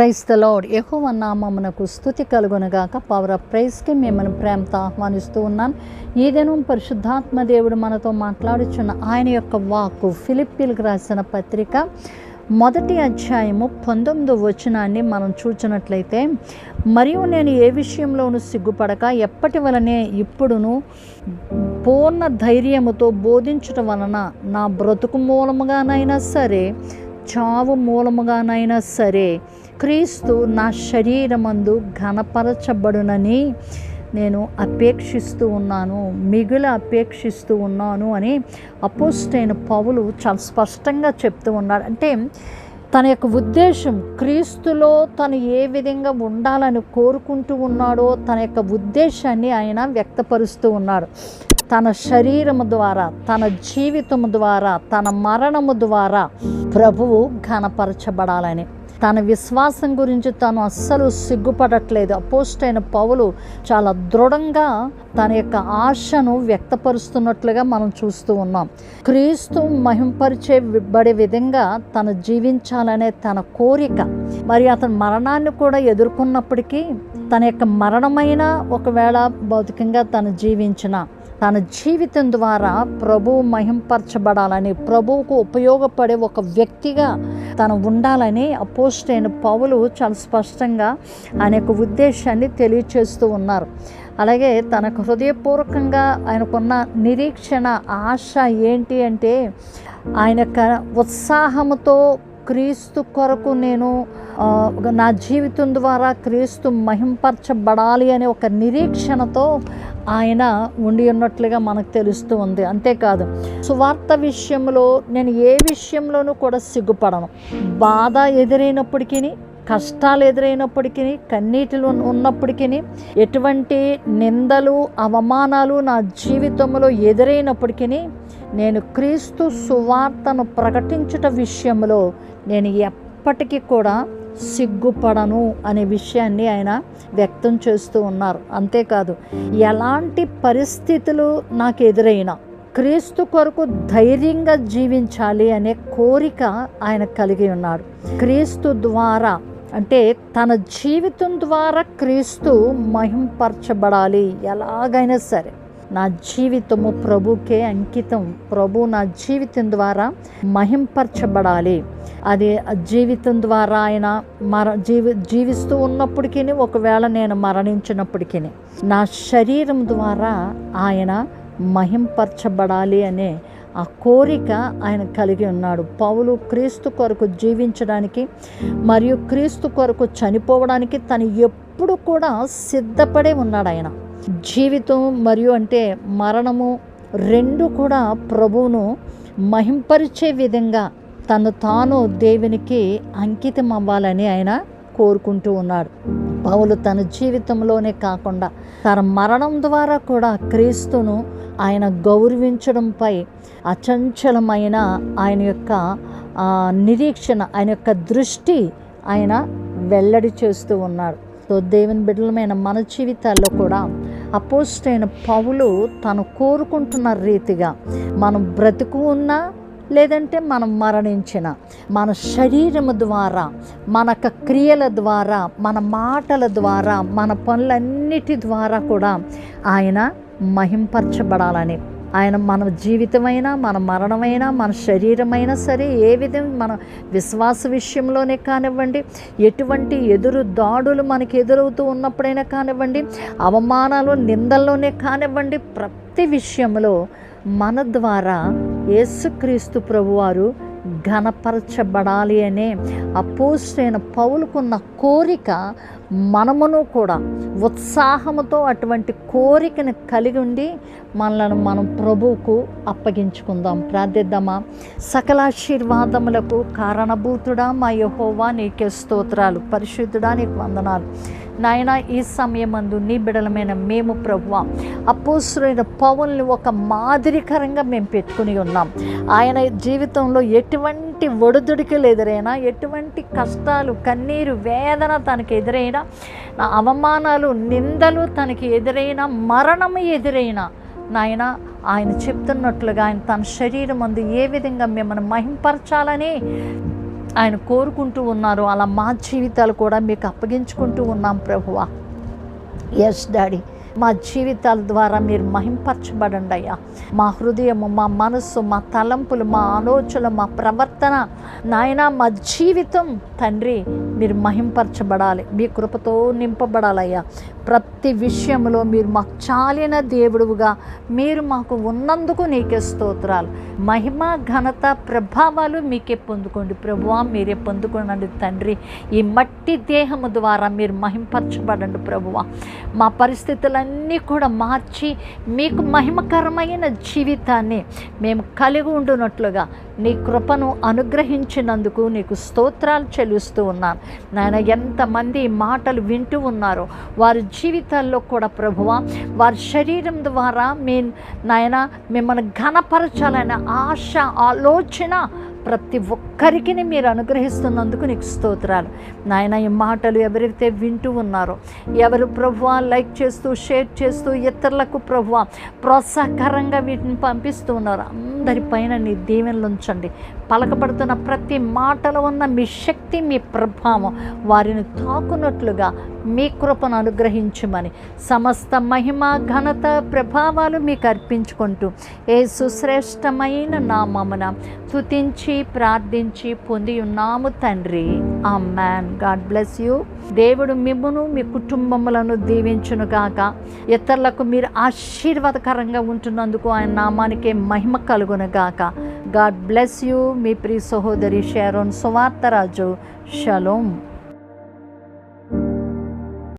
Price the lord యెహోవ నామమునకు స్థుతి కలుగునగాక. పవర్ ఆఫ్ ప్రైజ్కి మిమ్మల్ని ప్రేమతో ఆహ్వానిస్తూ ఉన్నాను ఈ దినం పరిశుద్ధాత్మ దేవుడు మనతో మాట్లాడుచున్న ఆయన యొక్క వాక్కు ఫిలిప్పీలకు రాసిన పత్రిక మొదటి అధ్యాయము పంతొమ్మిదో వచనాన్ని మనం చూచినట్లయితే మరియు నేను ఏ విషయంలోనూ సిగ్గుపడక ఎప్పటి వలనే ఇప్పుడును పూర్ణ ధైర్యముతో బోధించటం వలన నా బ్రతుకు మూలముగానైనా సరే చావు మూలముగానైనా సరే క్రీస్తు నా శరీరమందు ఘనపరచబడునని నేను అపేక్షిస్తూ ఉన్నాను మిగులు అపేక్షిస్తూ ఉన్నాను అని అపోస్టైన పౌలు చాలా స్పష్టంగా చెప్తూ ఉన్నాడు. అంటే తన యొక్క ఉద్దేశం క్రీస్తులో తను ఏ విధంగా ఉండాలని కోరుకుంటూ ఉన్నాడో తన యొక్క ఉద్దేశాన్ని ఆయన వ్యక్తపరుస్తూ ఉన్నాడు. తన శరీరము ద్వారా తన జీవితము ద్వారా తన మరణము ద్వారా ప్రభువు ఘనపరచబడాలని. తన విశ్వాసం గురించి తను అస్సలు సిగ్గుపడట్లేదు. అపోస్ట్ అయిన పౌలు చాలా దృఢంగా తన యొక్క ఆశను వ్యక్తపరుస్తున్నట్లుగా మనం చూస్తూ ఉన్నాం. క్రీస్తు మహింపరిచే బడే విధంగా తను జీవించాలనే తన కోరిక మరి అతని మరణాన్ని కూడా ఎదుర్కొన్నప్పటికీ తన యొక్క మరణమైన ఒకవేళ భౌతికంగా తను జీవించిన తన జీవితం ద్వారా ప్రభువు మహింపరచబడాలని ప్రభువుకు ఉపయోగపడే ఒక వ్యక్తిగా తను ఉండాలని అపోస్ట్ అయిన పౌలు చాలా స్పష్టంగా ఆయన యొక్క ఉద్దేశాన్ని తెలియచేస్తూ ఉన్నారు. అలాగే తనకు హృదయపూర్వకంగా ఆయనకున్న నిరీక్షణ ఆశ ఏంటి అంటే ఆయన క ఉత్సాహముతో క్రీస్తు కొరకు నేను నా జీవితం ద్వారా క్రీస్తు మహింపరచబడాలి అనే ఒక నిరీక్షణతో ఆయన ఉండి ఉన్నట్లుగా మనకు తెలుస్తూ ఉంది. అంతేకాదు సువార్త విషయంలో నేను ఏ విషయంలోనూ కూడా సిగ్గుపడను. బాధ ఎదురైనప్పటికీ కష్టాలు ఎదురైనప్పటికీ కన్నీటిలో ఉన్నప్పటికీ ఎటువంటి నిందలు అవమానాలు నా జీవితంలో ఎదురైనప్పటికీ నేను క్రీస్తు సువార్తను ప్రకటించుట విషయంలో నేను ఎప్పటికీ కూడా సిగ్గుపడను అనే విషయాన్ని ఆయన వ్యక్తం చేస్తూ ఉన్నారు. అంతేకాదు ఎలాంటి పరిస్థితులు నాకు ఎదురైనా క్రీస్తు కొరకు ధైర్యంగా జీవించాలి అనే కోరిక ఆయన కలిగి ఉన్నాడు. క్రీస్తు ద్వారా అంటే తన జీవితం ద్వారా క్రీస్తు మహింపరచబడాలి. ఎలాగైనా సరే నా జీవితము ప్రభుకే అంకితం. ప్రభు నా జీవితం ద్వారా మహింపరచబడాలి. అది జీవితం ద్వారా ఆయన మర జీవి జీవిస్తూ ఉన్నప్పటికీ ఒకవేళ నేను మరణించినప్పటికీ నా శరీరం ద్వారా ఆయన మహింపరచబడాలి అనే ఆ కోరిక ఆయన కలిగి ఉన్నాడు. పౌలు క్రీస్తు కొరకు జీవించడానికి మరియు క్రీస్తు కొరకు చనిపోవడానికి తను ఎప్పుడు కూడా సిద్ధపడే ఉన్నాడు ఆయన. జీవితం మరియు అంటే మరణము రెండు కూడా ప్రభువును మహింపరిచే విధంగా తను తాను దేవునికి అంకితం అవ్వాలని ఆయన కోరుకుంటూ ఉన్నాడు. పౌలు తన జీవితంలోనే కాకుండా తన మరణం ద్వారా కూడా క్రీస్తును ఆయన గౌరవించడంపై అచంచలమైన ఆయన యొక్క నిరీక్షణ ఆయన యొక్క దృష్టి ఆయన వెల్లడి చేస్తూ ఉన్నాడు. సో దేవుని బిడ్డలమైన మన జీవితాల్లో కూడా అపోస్ట్ అయిన పౌలు తను కోరుకుంటున్న రీతిగా మనం బ్రతుకు ఉన్నా లేదంటే మనం మరణించిన మన శరీరము ద్వారా మన యొక్క క్రియల ద్వారా మన మాటల ద్వారా మన పనులన్నిటి ద్వారా కూడా ఆయన మహింపరచబడాలని. ఆయన మన జీవితమైనా మన మరణమైనా మన శరీరమైనా సరే ఏ విధంగా మన విశ్వాస విషయంలోనే కానివ్వండి ఎటువంటి ఎదురు దాడులు మనకి ఎదురవుతూ ఉన్నప్పుడైనా కానివ్వండి అవమానాలు నిందల్లోనే కానివ్వండి ప్రతి విషయంలో మన ద్వారా యేసుక్రీస్తు ప్రభువారు ఘనపరచబడాలి అనే అపోసైన పౌలుకున్న కోరిక మనమును కూడా ఉత్సాహముతో అటువంటి కోరికను కలిగి ఉండి మనలను మనం ప్రభువుకు అప్పగించుకుందాం. ప్రార్థిద్దామా? సకలాశీర్వాదములకు కారణభూతుడా మా యహోవా నీకే స్తోత్రాలు. పరిశుద్ధుడా నీకు వందనాలు. నాయన ఈ సమయమందు నీ బిడలమైన మేము ప్రభువ అపోసురైన పవన్లు ఒక మాదిరికరంగా మేము పెట్టుకుని ఉన్నాం. ఆయన జీవితంలో ఎటువంటి ఒడిదుడికలు ఎదురైనా ఎటువంటి కష్టాలు కన్నీరు వేదన తనకి ఎదురైనా నా అవమానాలు నిందలు తనకి ఎదురైనా మరణము ఎదురైనా నాయన ఆయన చెప్తున్నట్లుగా ఆయన తన శరీరం అందు ఏ విధంగా మిమ్మల్ని మహింపరచాలని ఆయన కోరుకుంటూ ఉన్నారు. అలా మా జీవితాలు కూడా మీకు అప్పగించుకుంటూ ఉన్నాం ప్రభువా. ఎస్ డాడీ మా జీవితాల ద్వారా మీరు మహింపరచబడండి అయ్యా. మా హృదయము మా మనస్సు మా తలంపులు మా ఆలోచనలు మా ప్రవర్తన నాయన మా జీవితం తండ్రి మీరు మహింపరచబడాలి. మీ కృపతో నింపబడాలయ్యా ప్రతి విషయంలో మీరు మాకు చాలిన దేవుడుగా మీరు మాకు ఉన్నందుకు నీకే స్తోత్రాలు. మహిమ ఘనత ప్రభావాలు మీకే పొందుకోండి. ప్రభువా మీరే పొందుకోనండి తండ్రి. ఈ మట్టి దేహము ద్వారా మీరు మహింపరచబడండి ప్రభువా. మా పరిస్థితులన్నీ కూడా మార్చి మీకు మహిమకరమైన జీవితాన్ని మేము కలిగి ఉండునట్లుగా నీ కృపను అనుగ్రహించినందుకు నీకు స్తోత్రాలు చెల్లిస్తూ ఉన్నాను నాయన ఎంతమంది మాటలు వింటూ ఉన్నారో వారి జీవితాల్లో కూడా ప్రభువ వారి శరీరం ద్వారా మీ నాయన మిమ్మల్ని ఘనపరచాలనే ఆశ ఆలోచన ప్రతి ఒక్కరికి మీరు అనుగ్రహిస్తున్నందుకు నీకు స్తోత్రాలు. నాయన ఈ మాటలు ఎవరైతే వింటూ ఉన్నారో ఎవరు ప్రభువ లైక్ చేస్తూ షేర్ చేస్తూ ఇతరులకు ప్రభువ ప్రోత్సాహకరంగా వీటిని పంపిస్తూ ఉన్నారు అందరిపైన నీ దీవెనలు ఉంచండి. పలకబడుతున్న ప్రతి మాటలో ఉన్న మీ శక్తి మీ ప్రభావం వారిని తాకున్నట్లుగా మీ కృపను అనుగ్రహించమని సమస్త మహిమ ఘనత ప్రభావాలు మీకు అర్పించుకుంటూ ఏ సుశ్రేష్టమైన నామమున స్తుతించి ప్రార్థించి పొంది ఉన్నాము తండ్రి. ఆ మ్యాన్ గాడ్ బ్లెస్ యూ దేవుడు మిమ్మును మీ కుటుంబములను దీవించును గాక. ఇతరులకు మీరు ఆశీర్వాదకరంగా ఉంటున్నందుకు ఆయన నామానికే మహిమ కలుగును గాక. గాడ్ బ్లెస్ యూ మీ ప్రియ సహోదరి షారోన్ సువార్తరాజు షలోం